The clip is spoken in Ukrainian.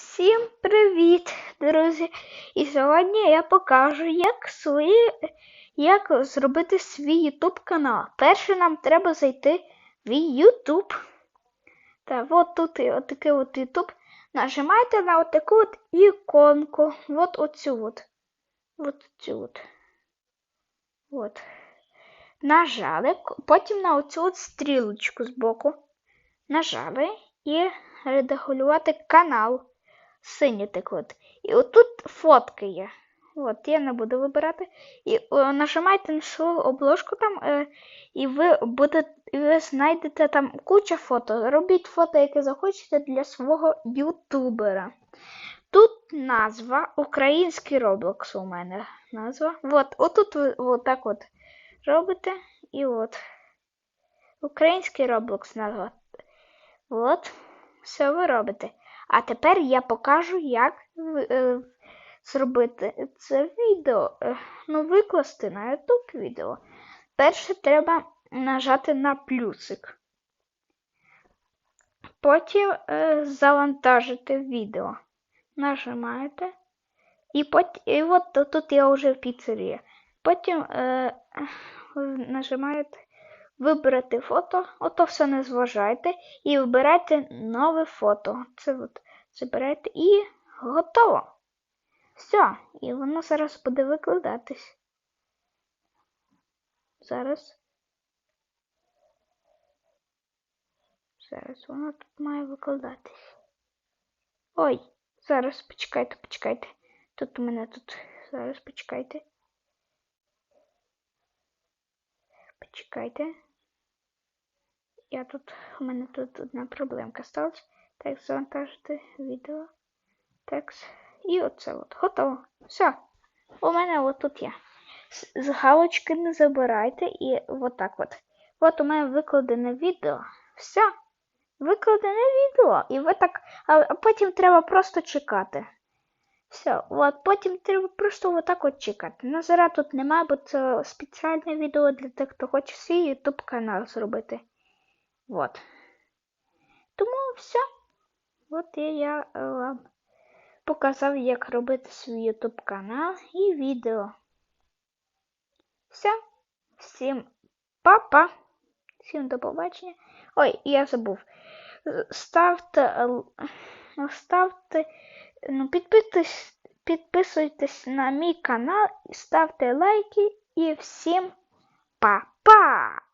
Всім привіт, друзі! І сьогодні я покажу, як свої, як зробити свій YouTube канал. Перше нам треба зайти в YouTube. Та от тут і отакий от YouTube. Нажимайте на отаку от іконку. От оцю от. От цю от. От. Нажали, потім на оцю от стрілочку збоку. Нажали і редагулювати канал. Синє так от. І отут фотки є. От, я не буду вибирати. І о, нажимайте на свою обложку там, е, і ви будете, ви знайдете там куча фото. Робіть фото, яке захочете для свого ютубера. Тут назва Український Roblox у мене назва. От, отут ви отак от робите. І от. Український Roblox назва. От. Все ви робите. А тепер я покажу, як е, зробити це відео. Е, ну, викласти на YouTube відео. Перше треба нажати на плюсик. Потім е, завантажити відео. Нажимаєте. І, потім, і от тут я вже в піцерії. Потім е, нажимаєте вибрати фото, ото все не зважайте, і вибирайте нове фото. Це от забирайте і готово. Все, і воно зараз буде викладатись. Зараз. Зараз воно тут має викладатись. Ой, зараз почекайте, почекайте. Тут у мене тут. Зараз почекайте. Почекайте. Я тут, у мене тут одна проблемка сталася. Так, завантажити відео. Текст. І оце от. Готово. Все. У мене от тут є. З галочки не забирайте і отак от. От у мене викладене відео. Все. Викладене відео. І ви так. А потім треба просто чекати. Все, от потім треба просто отак от чекати. Зараз тут немає, бо це спеціальне відео для тих, хто хоче свій YouTube канал зробити. Вот. Тому все. От і я вам показав, як робити свій YouTube канал і відео. Все. Всім па-па. Всім до побачення. Ой, я забув. Ставте, ставте, ну, підписуйтесь, підписуйтесь на мій канал, ставте лайки і всім па-па!